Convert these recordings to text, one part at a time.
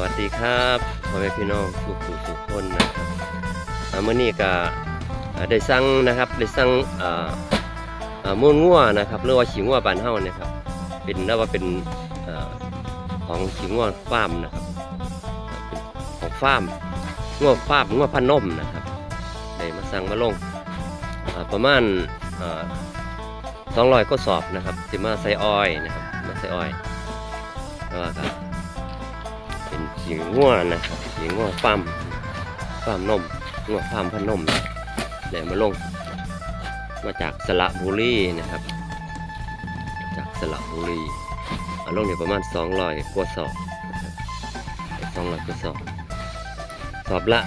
วัสดีครับพ่อแม่พี่น้องทุกผู้ทุกคนนะครับอ่ามื่อนี้ก็ได้สั่งนะครับได้สั่งอ่าอ่ามูลงัวนะครับหรือว่าขี้งัวบานเฮานี่ยครับ เป็นเรียกว่าเป็นอของขี้งัวฟาร์มนะครับของฟาร์มงัวฟาร์มงัวพันนมนะครับได้มาสั่งมาลงประมาณสองร้อยก็สอบนะครับสิมาใส่อ้อยนะครับมาใส่อ้อยแล้วก็ เป็นขีง่วนะครับขีง่วฟาร์มฟาร์มนมง่วฟาร์มพนนมแหลมาลง มาจากสระบุรีนะครับ จากสระบุรีเอาลงเนี่ยประมาณ200กว่าสอบสองร้อยกว่าสอบสอบละ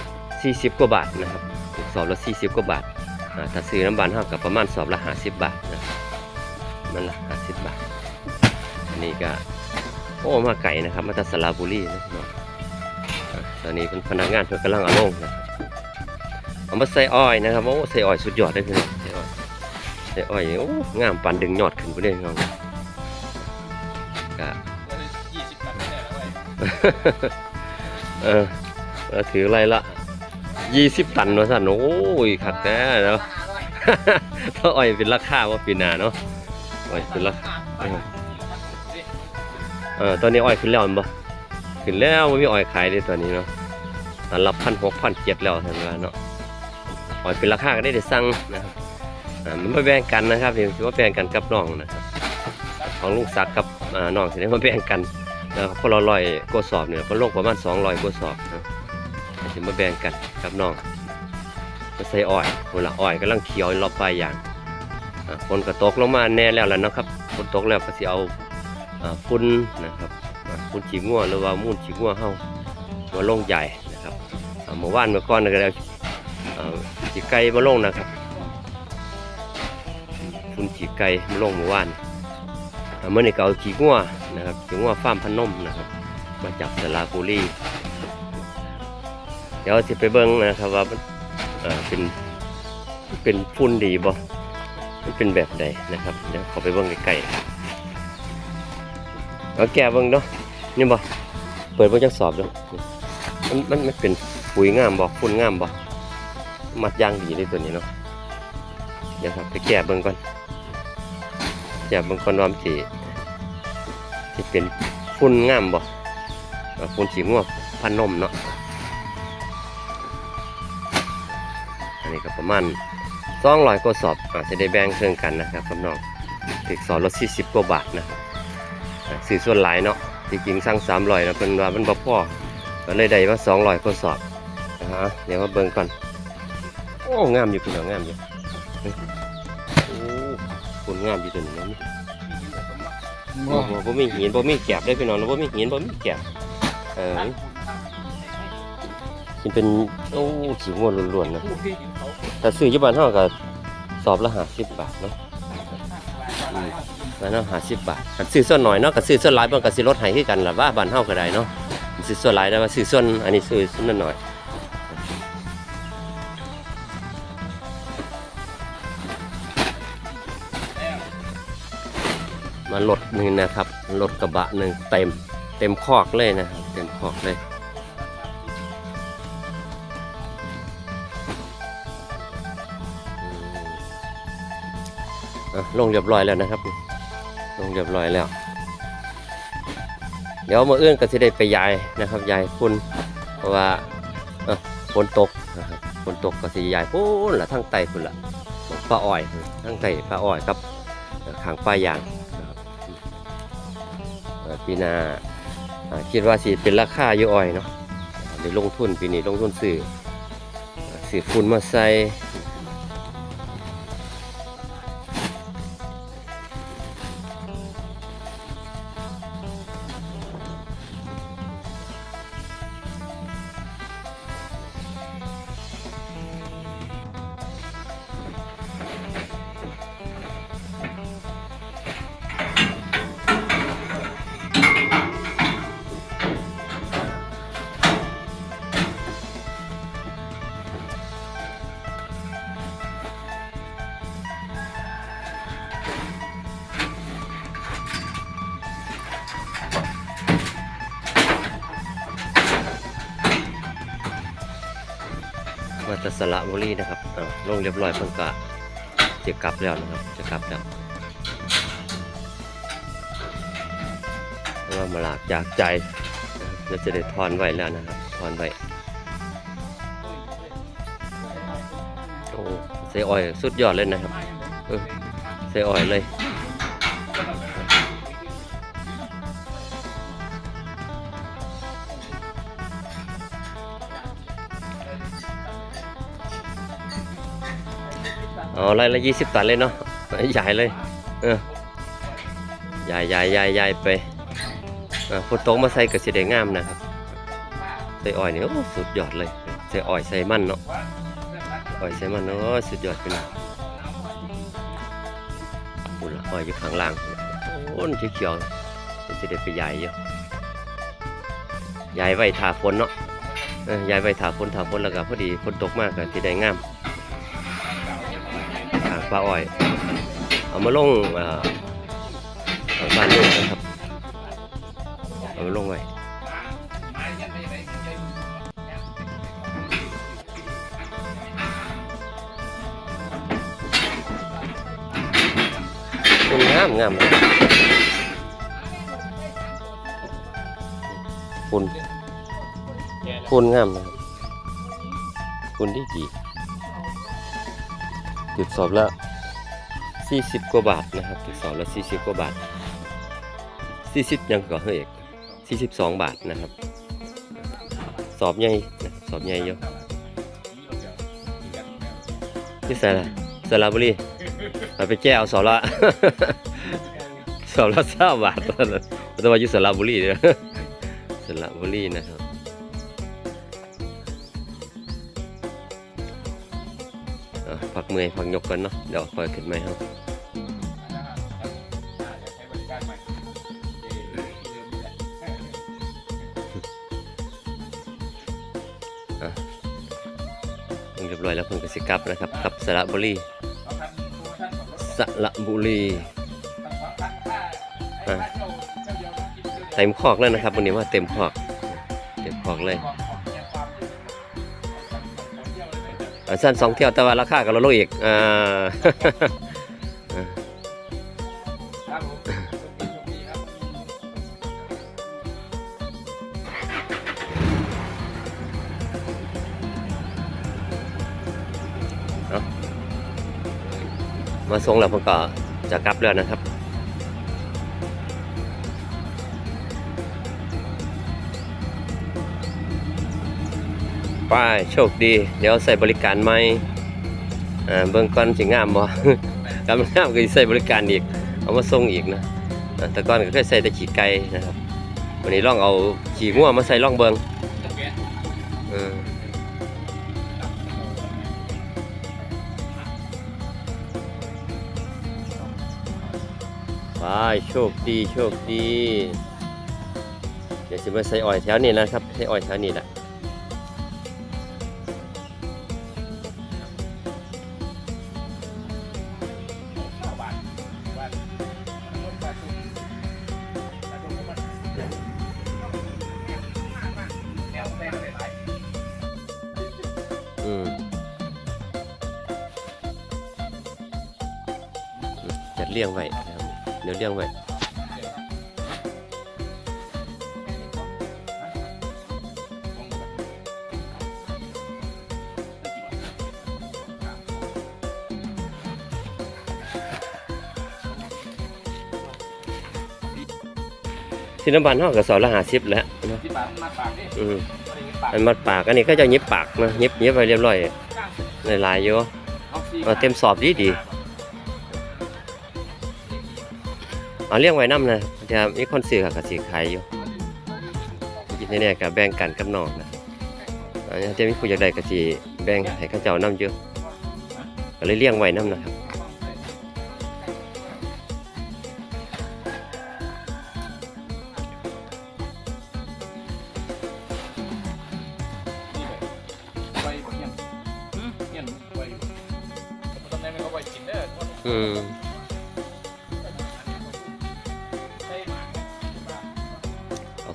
40 กว่าบาทนะครับสอบละ 40 กว่าบาทถ้าซื้อน้ำบานเท่ากับประมาณสอบละ50บาทนะมันละ50บาทอันนี้ก็ โอ้มาไก่นะครับมาจากสระบุรีนะพี่น้องอะตอนนี้เป็นพนักงานเพื่อกำลังเอาลงนะครับเอามาใส่อ้อยนะครับโอ้ใส่อ้อยสุดยอดเลยพี่น้องใส่อ้อยใส่อ้อยโอ้งามปันดึงยอดขึ้นไปเลยพี่น้องก็ยี่สิบบาทไม่ได้แล้วเว้ยเออถืออะไรละยี่สิบตันวะสันโอ้ยขัดแน่เนาะถ้าอ้อยเป็นราคาว่าปีนาเนาะอ้อยเป็นราคา ออตอนนี้อ้อยขึ้นแล้วม่นบ่ขึ้นแล้วไม่มีอ้อยขายเลยตอนนี้เนาะตันละพันหกพันเจ็ดแล้วทันว่าเนาะอ้อยเป็นราคาก็ได้ได้สั่งนะครับอ่ามันไมาแบ่งกันนะครับเดี๋ยวถือว่าแบ่งกันกับน้องนะครับของลุงศักกับอ่าน้องสิได้มาแบ่งกันนะครับคนละร้อยกว่าสอบเนี่ยก็ลงประมาณสองร้อยกว่าสอบนะสิมาแบ่งกันกับน้องมาใส่อ้อยคนละอ้อยกำลังเขียวรอบปลายอย่างอ่าฝนก็ตกลงมาแน่แล้วล่ะนะครับฝนตกแล้วก็สิเอา อ่าฟุ้นนะครับอ่าฟุ้นฉีงัวหรือว่ามูนฉีงัวเฮามาลงใหญ่นะครับอ่าเมื่อวานเมื่อก่อนก็ได้เอาฉีไก่มาลงนะครับฟุ้นฉีไก่มาลงเมื่อวานเมื่อนี้ก็เอาฉีงัวนะครับฉีงัวฟาร์มพนมนะครับ มาจากสระบุรีเดี๋ยวสิไปเบิ่งนะครับว่าเป็นเป็นฟุ้นดีบ่เป็นแบบใดนะครับเดี๋ยวขอไปเบิ่งใกล้ๆ เอาแกะเบิ่งเนาะนี่บ่เปิดเบิ่งจักสอบเด้อมันมันมันเป็นปุ๋ยงามบ่ฝุ่นงามบ่มัดยางดีเลยตัวนี้เนาะเดี๋ยวครับไปแกะเบิ่งก่อนแกะเบิ่งก่อนว่ามันสิสิเป็นฝุ่นงามบ่เอ่อฝุ่นสีง่วงพันนมเนาะอันนี้ก็ประมาณ200กว่าสอบอาจจะได้แบ่งเครื่องกันนะครับกับน้องถึกสอบละ40กว่าบาทนะครับ สื่อส่วนหลายเนาะที่จริงสั่งสามร้อยนะเป็นว่ามันบ่พอก็เลยได้มาสองร้อยกว่าสอบนะฮะเดี๋ยวมาเบิ่งก่อนโอ้งามอยู่พี่น้องงามอยู่โอ้คนงามอยู่ตัวนี้นะโอ้โหบ่มีหินบ่มีแกบได้พี่น้องแล้วบ่มีหินบ่มีแกบเออมันเป็นโอ้ขีงวล้วนๆนะแต่ซื้อยู่บ้านเฮาก็สอบละ50บาทเนาะ อืมบ้านเฮาห้าสิบบาทคันซื้อส่วนหน่อยเนาะก็ซื้อส่วนหลายมันก็สิลดให้กันล่ะว่าบ้านเฮาก็ได้เนาะซื้อส่วนหลายได้ว่าซื้อส่วนอันนี้ซื้อส่วนน้อยมารถหนึ่งนะครับรถกระบะหนึ่งเต็มเต็มคอกเลยนะครับเต็มคอกเลยอะลงเรียบร้อยแล้วนะครับ งเรียบร้อยแล้ว เดี๋ยวมาเอื้อนก็จะได้ไปยายนะครับยายพุ่นเพราะว่าฝนตกนะครับฝนตกก็สิยายพุ่นละทั้งไตพุ่นละปลาอ้อยทั้งไตปลาอ้อยกับขางปลายางนะครับปีหนาอ่าคิดว่าสิเป็นราคาอยู่อ้อยเนาะได้ลงทุนปีนี้ลงทุนซื้อเอ่อซื้อฝุ่นมาใส่ แตสระบุรีนะครับอ่าลงเรียบร้อยเพิ่นกะจะกลับแล้วนะครับ จะกลับแล้วเรามาหลากจากใจนะครับเราจะได้ทอนไว้แล้วนะครับทอนไว้โอ้ใส่อ้อยสุดยอดเลยนะครับเออใส่อ้อยเลย อ๋อไรละยี่สิบตันเลยเนาะใหญ่เลย เออใหญ่ใหญ่ใหญ่ใหญ่ไปฝนตกมาใส่กระสีแดงามนะครับใส่อ้อยเนี่โอ้สุดยอดเลยใส่อ้อยใส่มันเนาะอ้อยใส่มันเนาะสุดยอดไปเลยอุ่นละอ้อยอยู่ข้างล่างโอ้นเขียวๆมันจะได้ไปใหญ่เยอะใหญ่ไว้ถาฝนเนาะใหญ่ไว้ถาฝนถาฝนแล้วก็พอดีฝนตกมากก็สีแดงงาม ปลาอ้อย เอามาลงเอ่อทางบ้านลูกนะครับ เอามาลงไว้งามงามเลยคุณคุณงามนะครับคุณที่กี่ ดสอบละ 40 กว่าบาทนะครับจุดสอบละ 40 กว่าบาท 40 ยังก็เฮ้ยเอก42 บาทนะครับ สอบใหญ่นะสอบใหญ่อยู่ที่ใส่ละสระบุรีเอาไปแก้วสอบละ สอบละ3บาทแต่ว่าอยู่สระบุรีเด้อสระบุรีนะครับ พักเมื่อยพักยกกันเนาะเดี๋ยวคอยขึ้นไหมครับเอ่อที่เรียบร้อยแล้วเพิ่งกสิกลับนะครับกับสระบุรีสระบุรีอ่าไอ้ค่าเช่าเช่าเดียวกินเดียวเต็มคอกแล้วนะครับวันนี้ว่าเต็มคอก เต็มคอกเลย สั้นสองเที่ยวแต่ว่าราคาก็ลดลงอีกอ่าครับผมโชคดีครับมาส่งแล้วผมก็จะกลับแล้วนะครับ ไปโชคดี เดี๋ยวใส่บริการไหมอ่าเบื้องก่อนสิงามบ่กำลังงามก็ใส่บริการอีก เอามาส่งอีกนะแต่ก่อนก็เคยใส่แต่ขี่ไก่นะครับวันนี้ลองเอาขี่งัวมาใส่ล่องเบิงอเคเออไปโชคดีโชคดี เดี๋ยวจะมาใส่อ้อยแถวนี้นะครับใส่อ้อยแถวนี้แหละ จัดเรียงไว้นะครับเดี๋ยวเรียงไว้ที่น้ำบานห้องกับสอนละหาสิบแล้วนะอืมมันมัดปากอันนี้ก็จะยิบปากนะยิบยิบไปเรียบร้อยหลายๆอยู่เอาซีเอาเต็มสอบดีดี เอาเลี้ยงไว้น้ำนะจะมีคนซื้อกับสีขายอยู่กินแน่ๆกับแบ่งกันกับน้องนะอันนี้จะมีผู้อยากได้กับสีแบ่งให้ข้าเจ้าน้ำเยอะก็เลยเลี้ยงไว้น้ำนะครับ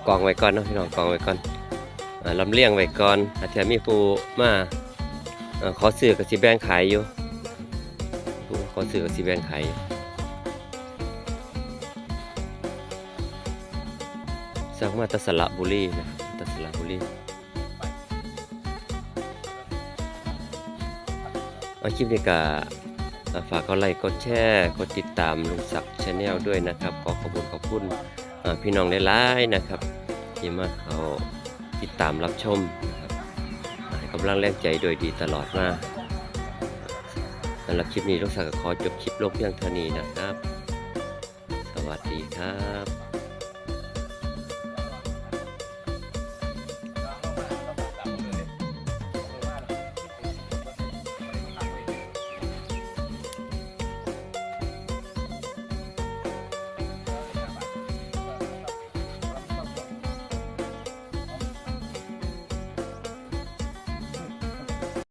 กองไว้ก่อนเนาะพี่น้องกองไว้ก่อนอ่าลำเลี้ยงไว้ก่อนอาจจะมีผู้มาเอ่อขอซื้อกับสิแบงขายอยู่ขอซื้อกับสิแบงขายอยู่สั่งมาแตสระบุรีนะแตสระบุรีเอาคลิปนี้ก็ฝากกดไลค์กดแชร์กดติดตามลุงศักดิ์ชาแนลด้วยนะครับ ขอขอบคุณขอบคุณ พี่น้องหลายๆนะครับ ที่มาเขาติดตามรับชมนะครับให้กำลังแรงใจโดยดีตลอดมาสำหรับคลิปนี้ลุงศักสาวขอจบคลิปลงเพียงเท่านี้นะครับ สวัสดีครับ